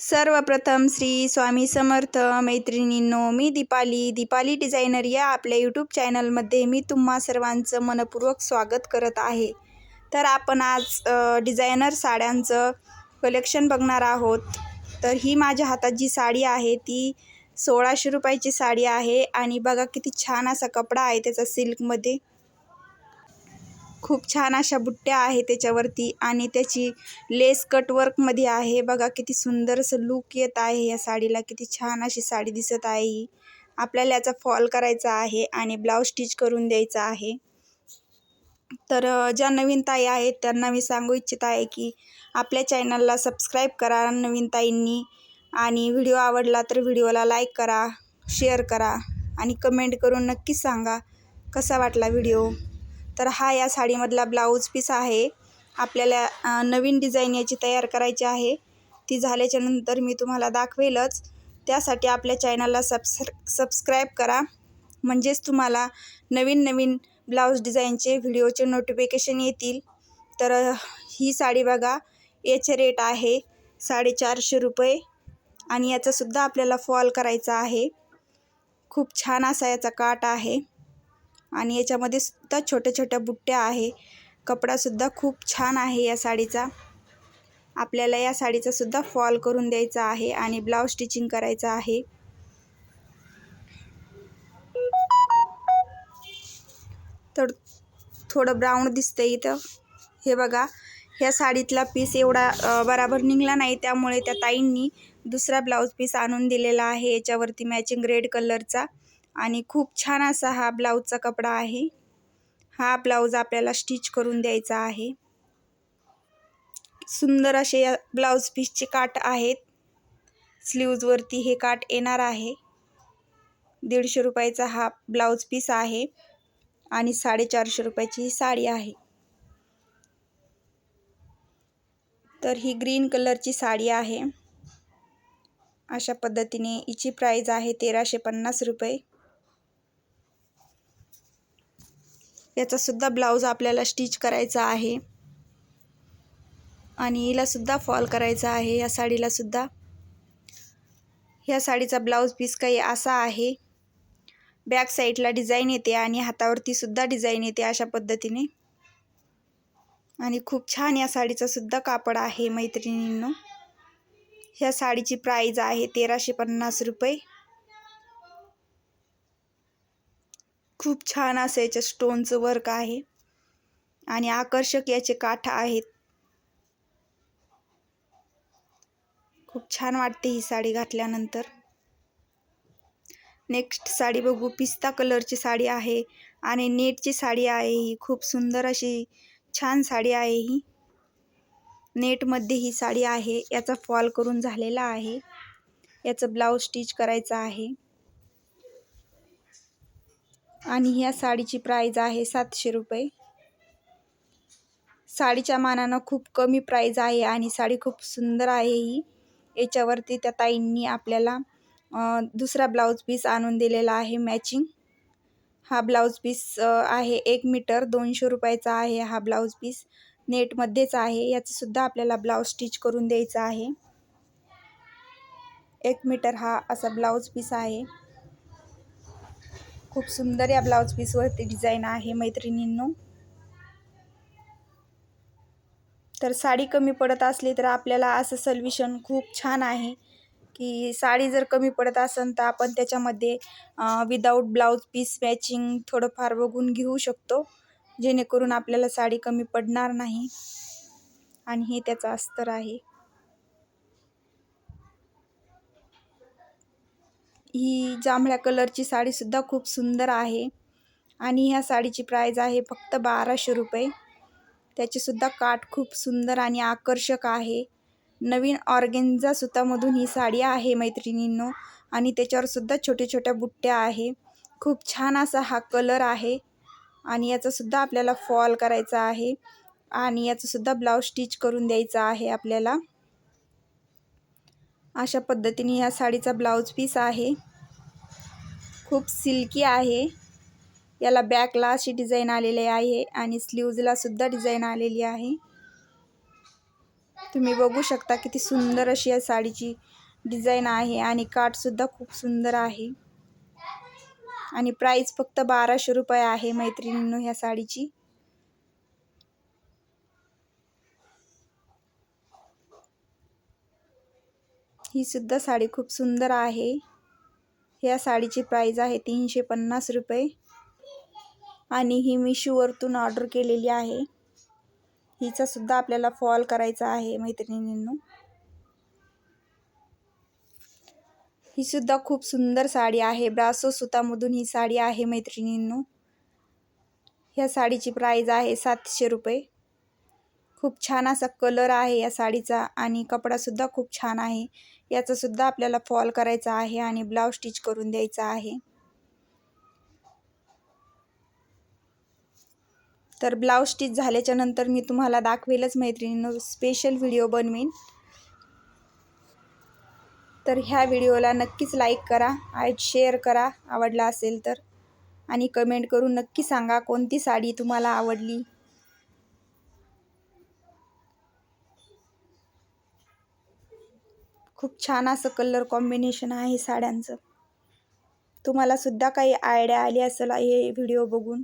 सर्वप्रथम श्री स्वामी समर्थ मैत्रिणींनो मी दीपाली. दीपाली डिझायनर या आपल्या यूट्यूब चॅनलमध्ये मी तुम्हा सर्वांचं मनपूर्वक स्वागत करत आहे. तर आपण आज डिझायनर साड्यांचं कलेक्शन बघणार आहोत. तर ही माझ्या हातात जी साडी आहे ती सोळाशे रुपयाची साडी आहे. आणि बघा किती छान असा कपडा आहे त्याचा सिल्कमध्ये. खूप छान अशा बुट्ट्या आहे त्याच्यावरती आणि त्याची लेस कटवर्कमध्ये आहे. बघा किती सुंदर असं लुक येत आहे या साडीला. किती छान अशी साडी दिसत आहे ही. आपल्याला याचा फॉल करायचा आहे आणि ब्लाऊज स्टिच करून द्यायचा आहे. तर ज्या नवीन ताई आहेत त्यांना मी सांगू इच्छित आहे की आपल्या चॅनलला सबस्क्राईब करा नवीन ताईंनी आणि व्हिडिओ आवडला तर व्हिडिओला लाईक करा शेअर करा आणि कमेंट करून नक्कीच सांगा कसा वाटला व्हिडिओ तर हा या साडीमधला ब्लाऊज पीस आहे. आपल्याला नवीन डिझाईन याची तयार करायची आहे. ती झाल्याच्यानंतर मी तुम्हाला दाखवेलच. त्यासाठी आपल्या चॅनलला सबस्क्र सबस्क्राईब करा. म्हणजेच तुम्हाला नवीन नवीन ब्लाऊज डिझाईनचे व्हिडिओचे नोटिफिकेशन येतील. तर ही साडी बघा. याचे रेट आहे साडेचारशे रुपये आणि याचासुद्धा आपल्याला फॉल करायचा आहे. खूप छान असा याचा काट आहे. आणि याच्यामध्ये सुद्धा छोट्या छोट्या बुट्ट्या आहे. कपडासुद्धा खूप छान आहे या साडीचा. आपल्याला या साडीचा सुद्धा फॉल करून द्यायचा आहे आणि ब्लाऊज स्टिचिंग करायचं आहे. तर थोडं ब्राऊन दिसतं इथं. हे बघा ह्या साडीतला पीस एवढा बराबर निघला नाही. त्यामुळे त्या ताईंनी दुसरा ब्लाऊज पीस आणून दिलेला आहे. याच्यावरती मॅचिंग रेड कलरचा आणि खूप छान असा हा ब्लाऊजचा कपडा आहे. हा ब्लाऊज आपल्याला स्टिच करून द्यायचा आहे. सुंदर असे या ब्लाऊज पीसचे काट आहेत. स्लीव्जवरती हे काट येणार आहे. दीडशे रुपयाचा हा ब्लाऊज पीस आहे आणि साडेचारशे रुपयाची ही साडी आहे. तर ही ग्रीन कलरची साडी आहे. अशा पद्धतीने हिची प्राईज आहे तेराशे पन्नास रुपये. याचा सुद्धा ब्लाऊज आपल्याला स्टिच करायचा आहे. आणि हिलासुद्धा फॉल करायचा आहे. या साडीलासुद्धा. ह्या साडीचा ब्लाऊज पीस काही असा आहे. बॅक साईडला डिझाईन येते आणि हातावरतीसुद्धा डिझाईन येते अशा पद्धतीने. आणि खूप छान या साडीचासुद्धा कापड आहे मैत्रिणींनो. ह्या साडीची प्राईज आहे तेराशे पन्नास रुपये. खूप छान असं याच्या स्टोनचं वर्क आहे. आणि आकर्षक याचे काठ आहेत. खूप छान वाटते ही साडी घातल्यानंतर. नेक्स्ट साडी बघू. पिस्ता कलरची साडी आहे आणि नेटची साडी आहे ही. खूप सुंदर अशी छान साडी आहे ही. नेटमध्ये ही साडी आहे. याचा फॉल करून झालेला आहे. याचं ब्लाऊज स्टिच करायचं आहे. आणि ह्या साडीची प्राईज आहे सातशे रुपये. साडीच्या मानानं खूप कमी प्राईज आहे आणि साडी खूप सुंदर आहे ही. याच्यावरती त्या ताईंनी आपल्याला दुसरा ब्लाऊज पीस आणून दिलेला आहे मॅचिंग हा ब्लाऊज पीस आहे एक मीटर दोनशे रुपयाचा आहे हा ब्लाऊज पीस नेटमध्येच आहे याचंसुद्धा आपल्याला ब्लाऊज स्टिच करून द्यायचा आहे. एक मीटर हा असा ब्लाऊज पीस आहे. खूप सुंदर या ब्लाऊज पीसवरती डिझाईन आहे मैत्रिणींनो. तर साडी कमी पडत असली तर आपल्याला असं सल्युशन खूप छान आहे की साडी जर कमी पडत असेल तर आपण त्याच्यामध्ये विदाऊट ब्लाऊज पीस मॅचिंग थोडंफार बघून घेऊ शकतो. जेणेकरून आपल्याला साडी कमी पडणार नाही. आणि हे त्याचं अस्तर आहे. ही जांभळ्या कलरची साडीसुद्धा खूप सुंदर आहे. आणि ह्या साडीची प्राईज आहे फक्त बाराशे रुपये. त्याचेसुद्धा काठ खूप सुंदर आणि आकर्षक आहे. नवीन ऑर्गेन्झा सुतामधून ही साडी आहे मैत्रिणींनो. आणि त्याच्यावर सुद्धा छोट्या छोट्या बुट्ट्या आहे. खूप छान असा हा कलर आहे. आणि याचासुद्धा आपल्याला फॉल करायचा आहे. आणि याचंसुद्धा ब्लाऊज स्टिच करून द्यायचा आहे आपल्याला. अशा पद्धतीने ह्या साडीचा ब्लाऊज पीस आहे. खूप सिल्की आहे. याला बॅकला अशी डिझाईन आलेली आहे आणि स्लीव्जला सुद्धा डिझाईन आलेली आहे. तुम्ही बघू शकता किती सुंदर अशी या साडीची डिझाईन आहे आणि काठसुद्धा खूप सुंदर आहे. आणि प्राईस फक्त बाराशे रुपये आहे मैत्रिणींनो ह्या साडीची. ही सुद्धा साडी खूप सुंदर आहे. ह्या साडीची प्राईज आहे तीनशे पन्नास रुपये. आणि ही मिशोवरतून ऑर्डर केलेली आहे. हिचा सुद्धा आपल्याला फॉल करायचा आहे मैत्रिणींनो. ही सुद्धा खूप सुंदर साडी आहे. ब्रासो सुतामधून ही साडी आहे मैत्रिणींनो. ह्या साडीची प्राईज आहे सातशे रुपये. खूप छान असा कलर आहे या साडीचा आणि कपडासुद्धा खूप छान आहे. याचासुद्धा आपल्याला फॉल करायचा आहे आणि ब्लाऊज स्टिच करून द्यायचा आहे. तर ब्लाऊज स्टिच झाल्याच्यानंतर मी तुम्हाला दाखवेलच मैत्रिणींनो स्पेशल व्हिडिओ बनवीन. तर ह्या व्हिडिओला नक्कीच लाईक करा आणि शेअर करा आवडला असेल तर. आणि कमेंट करून नक्की सांगा कोणती साडी तुम्हाला आवडली. खूप छान असं कलर कॉम्बिनेशन आहे साड्यांचं. तुम्हाला सुद्धा काही आयडिया आली असेल हे व्हिडिओ बघून.